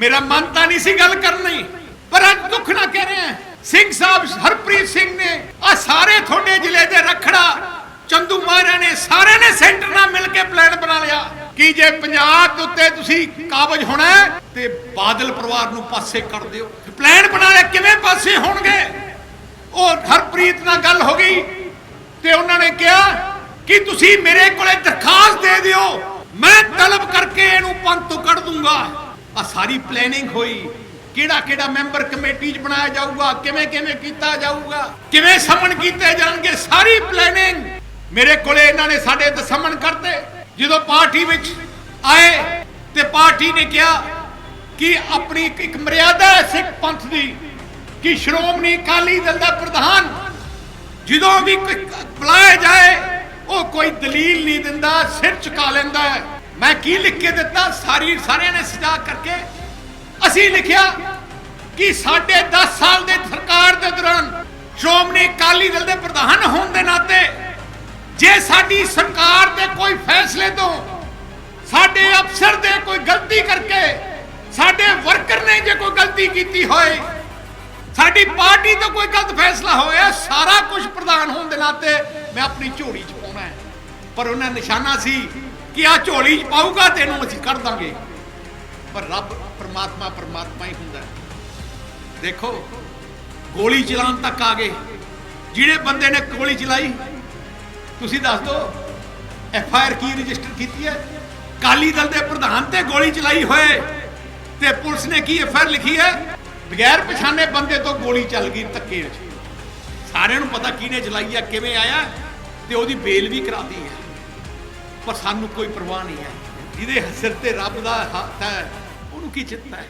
ਮੇਰਾ ਮਨ ਤਾਂ ਨਹੀਂ ਸੀ ਗੱਲ ਕਰਨੀ ਪਰ ਅੱਜ ਦੁੱਖ ਨਾ ਕਹਿ ਰਹੇ ਸਿੰਘ ਸਾਹਿਬ ਹਰਪ੍ਰੀਤ ਸਿੰਘ ਨੇ ਆ ਸਾਰੇ ਤੁਹਾਡੇ ਜ਼ਿਲ੍ਹੇ ਦੇ ਰਖੜਾ, ਚੰਦੂ ਮਾਰਿਆ ਨੇ ਸਾਰੇ ਨੇ ਸੈਂਟਰ ਨਾਲ ਮਿਲ ਕੇ ਪਲਾਨ ਬਣਾ ਲਿਆ। ਕਿ ਜੇ ਪੰਜਾਬ ਦੇ ਉੱਤੇ ਤੁਸੀਂ ਕਾਬਜ ਹੋਣਾ ਤੇ ਬਾਦਲ ਪਰਿਵਾਰ ਨੂੰ ਪਾਸੇ ਕਰ ਦਿਓ। ਪਲਾਨ ਬਣਾ ਲਿਆ, ਕਿਵੇਂ ਪਾਸੇ ਹੋਣਗੇ? ਉਹ ਹਰਪ੍ਰੀਤ ਨਾਲ ਗੱਲ ਹੋ ਗਈ, ਤੇ ਉਹਨਾਂ ਨੇ ਕਿਹਾ ਕਿ ਤੁਸੀਂ ਮੇਰੇ ਕੋਲੇ ਦਰਖਾਸਤ ਦੇ ਦਿਓ, ਮੈਂ ਤਲਬ ਕਰਕੇ ਇਹਨੂੰ ਪੰਥ ਤੋਂ ਕੱਢ ਦੂੰਗਾ। ਆ ਸਾਰੀ ਪਲੈਨਿੰਗ ਹੋਈ। ਕਿਹੜਾ ਕਿਹੜਾ ਮੈਂਬਰ ਕਮੇਟੀ 'ਚ ਬਣਾਇਆ ਜਾਊਗਾ, ਕਿਵੇਂ ਕਿਵੇਂ ਕੀਤਾ ਜਾਊਗਾ, ਕਿਵੇਂ ਸਮਨ ਕੀਤੇ ਜਾਣਗੇ, ਸਾਰੀ ਪਲੈਨਿੰਗ ਮੇਰੇ ਕੋਲੇ ਇਹਨਾਂ ਨੇ ਸਾਡੇ ਤੇ ਕਰਤੇ। ਜਦੋਂ ਪਾਰਟੀ ਵਿੱਚ ਆਏ ਤੇ ਪਾਰਟੀ ਨੇ ਕਿਹਾ ਕਿ ਆਪਣੀ ਇੱਕ- ਇੱਕ ਮਰਿਆਦਾ ਹੈ ਸਿੱਖ ਪੰਥ ਦੀ, ਕਿ ਸ਼੍ਰੋਮਣੀ ਅਕਾਲੀ ਦਲ ਦਾ ਪ੍ਰਧਾਨ ਜਦੋਂ ਵੀ ਕੋਈ ਬੁਲਾਇਆ ਜਾਏ, ਉਹ ਕੋਈ ਦਲੀਲ ਨਹੀਂ ਦਿੰਦਾ, ਸਿਰ ਝੁਕਾ ਲੈਂਦਾ ਹੈ। ਮੈਂ ਕੀ ਲਿਖ ਕੇ ਦਿੱਤਾ? ਸਾਰੀ ਸਾਰਿਆਂ ਨੇ ਸਜਾ ਕਰਕੇ ਅਸੀਂ ਲਿਖਿਆ ਕਿ ਸਾਡੇ 10 ਸਾਲ ਦੇ ਸਰਕਾਰ ਦੇ ਦੌਰਾਨ ਸ਼੍ਰੋਮਣੀ ਅਕਾਲੀ ਦਲ ਦੇ ਪ੍ਰਧਾਨ ਹੋਣ ਦੇ ਨਾਤੇ ਜੇ ਸਾਡੀ ਸਰਕਾਰ ਦੇ ਕੋਈ ਫੈਸਲੇ ਤੋਂ ਸਾਡੇ ਅਫਸਰ ਦੇ ਕੋਈ ਗਲਤੀ ਕਰਕੇ ਸਾਡੇ ਵਰਕਰ ਨੇ ਜੇ ਕੋਈ ਗਲਤੀ ਕੀਤੀ ਹੋਏ, ਸਾਡੀ ਪਾਰਟੀ ਤੋਂ ਕੋਈ ਗਲਤ ਫੈਸਲਾ ਹੋਇਆ, ਸਾਰਾ ਕੁਝ ਪ੍ਰਧਾਨ ਹੋਣ ਦੇ ਨਾਤੇ ਮੈਂ ਆਪਣੀ ਝੋਲੀ 'ਚ ਪਾਉਣਾ ਹੈ। ਪਰ ਉਹਨਾਂ ਨਿਸ਼ਾਨਾ ਸੀ ਕਿ ਆ ਝੋਲੀ 'ਚ ਪਾਊਗਾ ਤੈਨੂੰ ਅਸੀਂ ਕੱਢ ਦਾਂਗੇ। ਪਰ ਰੱਬ ਪਰਮਾਤਮਾ ਪਰਮਾਤਮਾ ਹੀ ਹੁੰਦਾ ਦੇਖੋ, ਗੋਲੀ ਚਲਾਉਣ ਤੱਕ ਆ ਗਏ। ਜਿਹੜੇ ਬੰਦੇ ਨੇ ਗੋਲੀ ਚਲਾਈ, ਤੁਸੀਂ ਦੱਸ ਦਿਓ, ਐਫ ਆਈ ਆਰ ਕੀ ਰਜਿਸਟਰ ਕੀਤੀ ਹੈ? ਕਾਲੀ ਦਲ ਦੇ ਪ੍ਰਧਾਨ ਤੇ ਗੋਲੀ ਚਲਾਈ ਹੋਏ ਤੇ ਪੁਲਿਸ ਨੇ ਕੀ ਐਫ ਆਈ ਆਰ ਲਿਖੀ ਹੈ? ਬਗੈਰ ਪਛਾਣੇ ਬੰਦੇ ਤੋਂ ਗੋਲੀ ਚੱਲ ਗਈ ਧੱਕੇ ਵਿੱਚ। ਸਾਰਿਆਂ ਨੂੰ ਪਤਾ ਕਿਹਨੇ ਚਲਾਈ ਆ ਕਿਵੇਂ ਆਇਆ ਤੇ ਉਹਦੀ ਬੇਲ ਵੀ ਕਰਾਤੀ ਹੈ। ਪਰ ਸਾਨੂੰ ਕੋਈ ਪਰਵਾਹ ਨਹੀਂ ਹੈ। ਜਿਹਦੇ ਸਿਰ ਤੇ ਰੱਬ ਦਾ ਹੱਥ ਹੈ, ਉਹਨੂੰ ਕੀ ਚਿੰਤਾ ਹੈ?